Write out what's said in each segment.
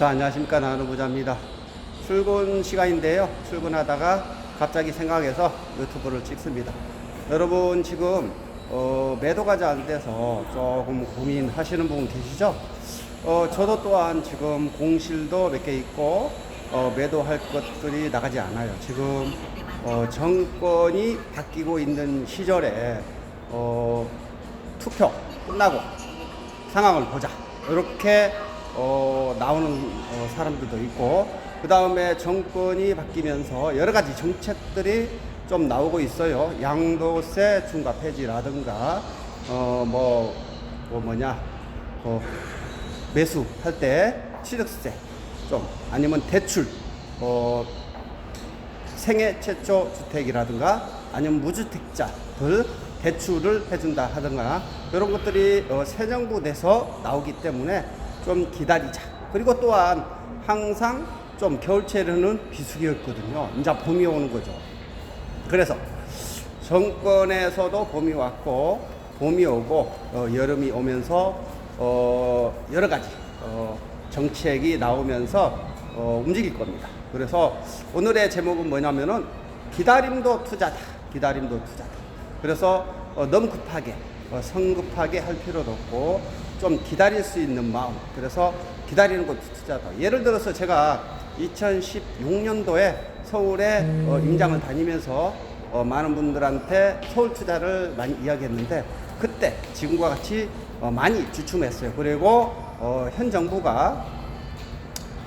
자, 안녕하십니까. 나는 부자입니다. 출근 시간인데요. 출근하다가 갑자기 생각해서 유튜브를 찍습니다. 여러분, 지금, 어, 매도가 잘 안 돼서 조금 고민하시는 분 계시죠? 어, 저도 또한 지금 공실도 몇 개 있고, 어, 매도할 것들이 나가지 않아요. 지금, 어, 정권이 바뀌고 있는 시절에, 어, 투표 끝나고 상황을 보자. 이렇게 어, 나오는 어, 사람들도 있고 그 다음에 정권이 바뀌면서 여러 가지 정책들이 좀 나오고 있어요. 양도세 중과 폐지라든가 어뭐 뭐 뭐냐 어, 매수할 때 취득세 좀 아니면 대출 어 생애 최초 주택이라든가 아니면 무주택자들 대출을 해준다 하든가 이런 것들이 어, 새 정부 내서 나오기 때문에 좀 기다리자. 그리고 또한 항상 좀 겨울철에는 비수기였거든요. 이제 봄이 오는 거죠. 그래서 정권에서도 봄이 왔고 봄이 오고 어, 여름이 오면서 어, 여러 가지 어, 정책이 나오면서 어, 움직일 겁니다. 그래서 오늘의 제목은 뭐냐면은 기다림도 투자다. 기다림도 투자다. 그래서 어, 너무 급하게 어, 성급하게 할 필요도 없고 좀 기다릴 수 있는 마음. 그래서 기다리는 것도 투자다. 예를 들어서 제가 2016년도에 서울에 어, 임장을 다니면서 어, 많은 분들한테 서울 투자를 많이 이야기했는데 그때 지금과 같이 어, 많이 주춤했어요. 그리고 어, 현 정부가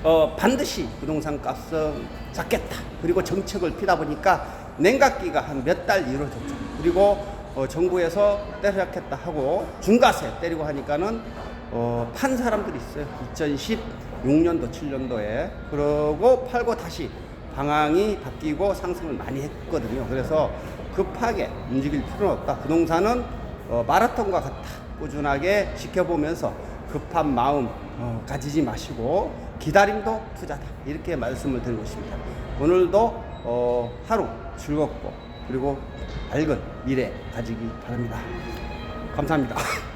어, 반드시 부동산 값은 잡겠다. 그리고 정책을 피다 보니까 냉각기가 한 몇 달 이루어졌죠. 그리고 어, 정부에서 때려잡겠다 하고 중과세 때리고 하니까는 어, 판 사람들이 있어요. 2016년도, 7년도에. 그러고 팔고 다시 방향이 바뀌고 상승을 많이 했거든요. 그래서 급하게 움직일 필요는 없다. 부동산은 어, 마라톤과 같다. 꾸준하게 지켜보면서 급한 마음 어, 가지지 마시고 기다림도 투자다. 이렇게 말씀을 드리고 싶습니다. 오늘도 어, 하루 즐겁고 그리고 밝은 미래 가지기 바랍니다. 감사합니다.